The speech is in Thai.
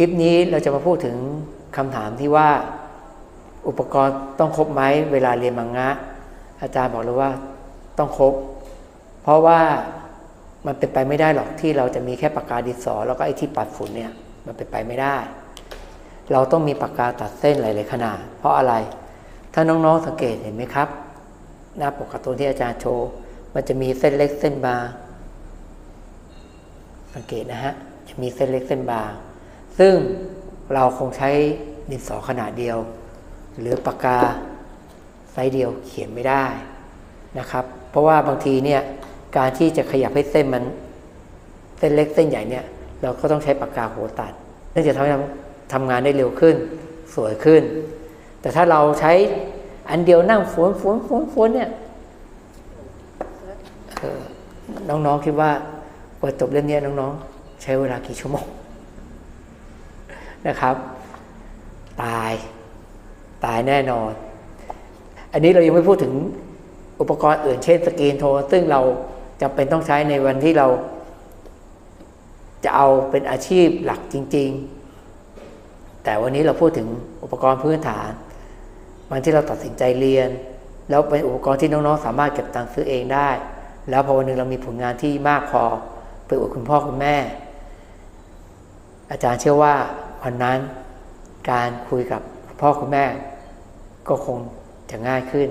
ลิปนี้เราจะมาพูดถึงคำถามที่ว่าอุปกรณ์ต้องครบไหมเวลาเรียนมังงะ อาจารย์บอกเลยว่าต้องครบ เพราะว่ามันเป็นไปไม่ได้หรอกที่เราจะมีแค่ปากกาดินสอ แล้วก็ไอ้ที่ปัดฝุ่นเนี่ยมันเป็นไปไม่ได้ เราต้องมีปากกาตัดเส้นหลายๆขนาด เพราะอะไร ถ้าน้องๆสังเกตเห็นไหมครับ หน้าปกการ์ตูนที่อาจารย์โชว์ มันจะมีเส้นเล็กเส้นบางสังเกตนะฮะจะมีเส้นเล็กเส้นบาง ซึ่งเราคงใช้ดินสอขนาดเดียว หรือปากกาไซส์เดียวเขียนไม่ได้นะครับ เพราะว่าบางทีเนี่ยการที่จะขยับให้เส้นมันเส้นเล็กเส้นใหญ่เนี่ย เราก็ต้องใช้ปากกาหัวตัดเพื่อจะทำให้เราทำงานได้เร็วขึ้น สวยขึ้น แต่ถ้าเราใช้อันเดียวนั่งฝวนฝวนฝวนฝวนเนี่ยน้องๆคิดว่ากว่าจบเล่มเนี้น้องๆ ใช้เวลากี่ชั่วโมง นะครับ ตายตายแน่นอน อันนี้เรายังไม่พูดถึงอุปกรณ์อื่นเช่นสกรีนโทร ซึ่งเราจำเป็นต้องใช้ในวันที่เรา จะเอาเป็นอาชีพหลักจริง ๆ แต่วันนี้เราพูดถึงอุปกรณ์พื้นฐานวันที่เราตัดสินใจเรียน แล้วเป็นอุปกรณ์ที่น้องๆ สามารถเก็บตังค์ซื้อเองได้ แล้วพอวันหนึ่งเรามีผลงานที่มากพอไปอวดคุณพ่อคุณแม่ อาจารย์เชื่อว่า วันนั้นการคุยกับพ่อคุณแม่ก็คงจะง่ายขึ้น